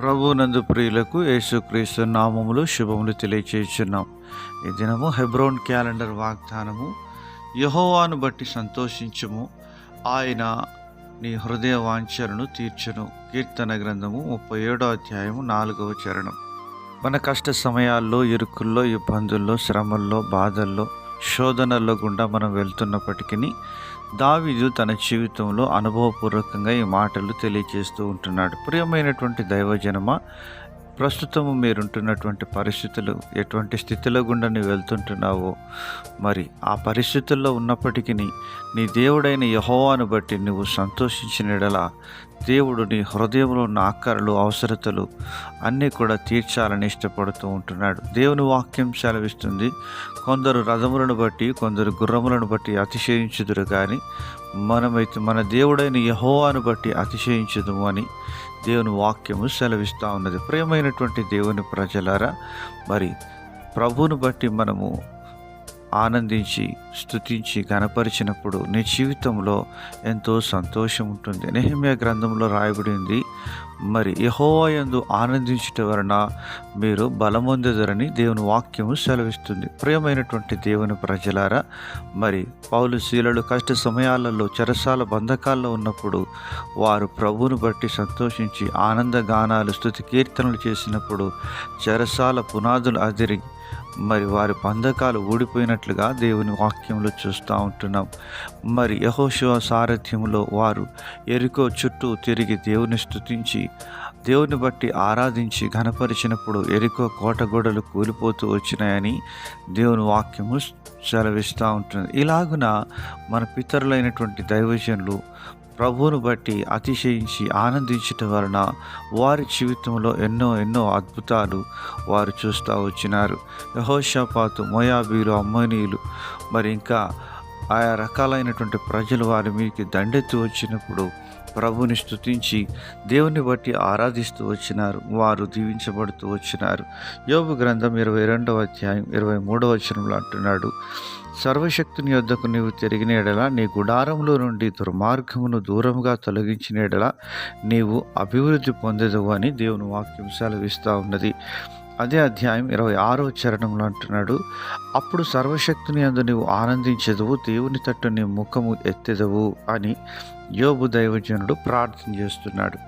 ప్రభునందు ప్రియులకు యేసుక్రీస్తు నామములు శుభములు తెలియచేస్తున్నాం ఈ దినము హెబ్రోన్ క్యాలెండర్ వాగ్దానము యహోవాను బట్టి సంతోషించుము ఆయన నీ హృదయ వాంఛలను తీర్చును. కీర్తన గ్రంథము ముప్పై ఏడో అధ్యాయము నాలుగవ చరణం. మన కష్ట సమయాల్లో ఇరుకుల్లో ఇబ్బందుల్లో శ్రమల్లో బాధల్లో శోధనల్లో గుండా మనం వెళ్తున్నప్పటికీ దావీదు తన జీవితంలో అనుభవపూర్వకంగా ఈ మాటలు తెలియజేస్తూ ఉంటున్నాడు. ప్రియమైనటువంటి దైవజనమ ప్రస్తుతము మీరుంటున్నటువంటి పరిస్థితులు ఎటువంటి స్థితిలో గుండా నువ్వు వెళ్తుంటున్నావో మరి ఆ పరిస్థితుల్లో ఉన్నప్పటికీ నీ దేవుడైన యహోవాను బట్టి నువ్వు సంతోషించిన ఎడల దేవుడు నీ హృదయంలో ఉన్న ఆకారాలు అవసరతలు అన్నీ కూడా తీర్చాలని ఇష్టపడుతూ ఉంటున్నాడు. దేవుని వాక్యం సెలవిస్తుంది. కొందరు రథములను బట్టి కొందరు గుర్రములను బట్టి అతిశయించుదురు కానీ మనమైతే మన దేవుడైన యహోవాను బట్టి అతిశయించుదుము అని దేవుని వాక్యము సెలవిస్తూ ఉన్నది. ప్రియమైనటువంటి దేవుని ప్రజలారా మరి ప్రభువును బట్టి మనము ఆనందించి స్థుతించి గనపరిచినప్పుడు నీ జీవితంలో ఎంతో సంతోషం ఉంటుంది. నెహమ్య గ్రంథంలో రాయబడింది మరి యహోవాయందు ఆనందించటం వలన మీరు బలమొందెదరని దేవుని వాక్యము సెలవిస్తుంది. ప్రియమైనటువంటి దేవుని ప్రజలారా మరి పౌలు శీలలు కష్ట సమయాలలో చెరసాల బంధకాల్లో ఉన్నప్పుడు వారు ప్రభువును బట్టి సంతోషించి ఆనంద గానాలు స్థుతి కీర్తనలు చేసినప్పుడు చెరసాల పునాదులు అదిరి మరి వారి బంధకాలు ఊడిపోయినట్లుగా దేవుని వాక్యంలో చూస్తూ ఉంటున్నాం. మరి యహోశివ సారథ్యంలో వారు ఎరుకో చుట్టూ తిరిగి దేవుని స్తుతించి దేవుని బట్టి ఆరాధించి ఘనపరిచినప్పుడు ఎరుకో కోటగోడలు కూలిపోతూ వచ్చినాయని దేవుని వాక్యము సెలవిస్తూ ఉంటుంది ఇలాగున మన పితరులైనటువంటి దైవజనులు ప్రభువును బట్టి అతిశయించి ఆనందించటం వలన వారి జీవితంలో ఎన్నో ఎన్నో అద్భుతాలు వారు చూస్తూ వచ్చినారు. యహోషపాతు మోయాబీలు అమ్మనీయులు. మరి ఇంకా ఆయా రకాలైనటువంటి ప్రజలు వారి మీకు దండెత్తి వచ్చినప్పుడు ప్రభుని స్తుతించి దేవుని బట్టి ఆరాధిస్తూ వచ్చినారు వారు దీవించబడుతూ వచ్చినారు. యోగు గ్రంథం ఇరవై రెండవ అధ్యాయం ఇరవై మూడవ వచనంలో అంటున్నాడు సర్వశక్తుని యొద్దకు నీవు తిరిగిన ఎడల నీ గుడారంలో నుండి దుర్మార్గమును దూరంగా తొలగించిన ఎడల నీవు అభివృద్ధి పొందదు అని దేవుని వాక్యం సెలవిస్తూ ఉన్నది. అదే అధ్యాయం ఇరవై ఆరో చరణంలో అంటున్నాడు అప్పుడు సర్వశక్తిని అందు నీవు ఆనందించదువు దేవుని తట్టు నీ ముఖము ఎత్తెదవు అని యోబు దైవజనుడు ప్రార్థన చేస్తున్నాడు.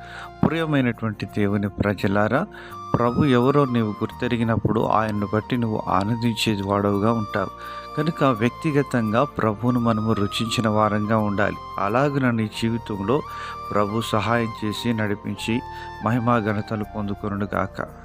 ప్రియమైనటువంటి దేవుని ప్రజలారా ప్రభు ఎవరో నీవు గుర్తెరిగినప్పుడు ఆయన్ను బట్టి నువ్వు ఆనందించేది వాడవుగా ఉంటావు. కనుక వ్యక్తిగతంగా ప్రభువును మనము రుచించిన వారంగా ఉండాలి. అలాగున నీ జీవితంలో ప్రభు సహాయం చేసి నడిపించి మహిమా ఘనతలు పొందుకొనుగాక